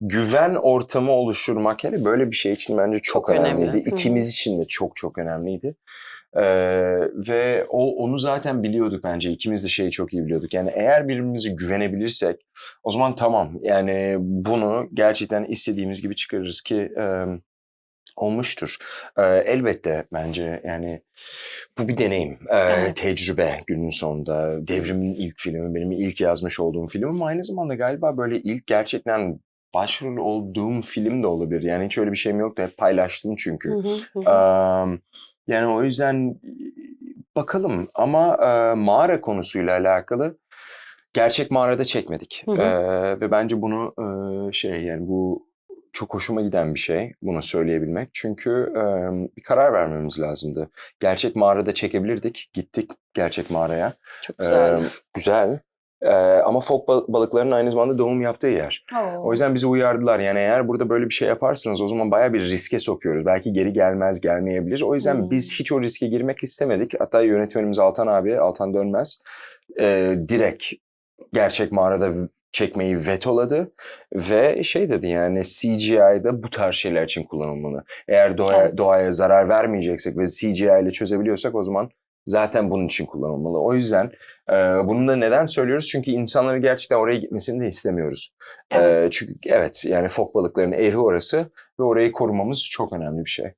güven ortamı oluşturmak hele böyle bir şey için bence çok, Çok önemli. önemliydi. Hı hı. İkimiz için de çok çok önemliydi. Ee, ve o onu zaten biliyorduk bence. İkimiz de şeyi çok iyi biliyorduk. Yani eğer birbirimize güvenebilirsek o zaman tamam. Yani bunu gerçekten istediğimiz gibi çıkarırız ki e, olmuştur. Ee, elbette bence yani bu bir deneyim, Evet. tecrübe günün sonunda. Devrimin ilk filmi, benim ilk yazmış olduğum film ama aynı zamanda galiba böyle ilk gerçekten başrol olduğum film de olabilir. Yani hiç öyle bir şeyim yoktu. Hep paylaştım çünkü. Am, yani o yüzden bakalım ama e, mağara konusuyla alakalı gerçek mağarada çekmedik. Hı hı. E, ve bence bunu e, şey yani bu çok hoşuma giden bir şey bunu söyleyebilmek. Çünkü e, bir karar vermemiz lazımdı. Gerçek mağarada çekebilirdik. Gittik gerçek mağaraya. Çok güzel. E, güzel. E, ama fok bal- balıklarının aynı zamanda doğum yaptığı yer. O yüzden bizi uyardılar. Yani eğer burada böyle bir şey yaparsanız o zaman bayağı bir riske sokuyoruz. Belki geri gelmez, gelmeyebilir. O yüzden Hmm. biz hiç o riske girmek istemedik. Hatta yönetmenimiz Altan abi, Altan Dönmez e, direkt gerçek mağarada çekmeyi vetoladı ve şey dedi yani CGI'da bu tarz şeyler için kullanılmalı. Eğer Evet. doğaya zarar vermeyeceksek ve CGI ile çözebiliyorsak o zaman zaten bunun için kullanılmalı. O yüzden e, bunu da neden söylüyoruz? Çünkü insanları gerçekten oraya gitmesini de istemiyoruz. Evet. Ee, çünkü evet yani fok balıklarının evi orası ve orayı korumamız çok önemli bir şey.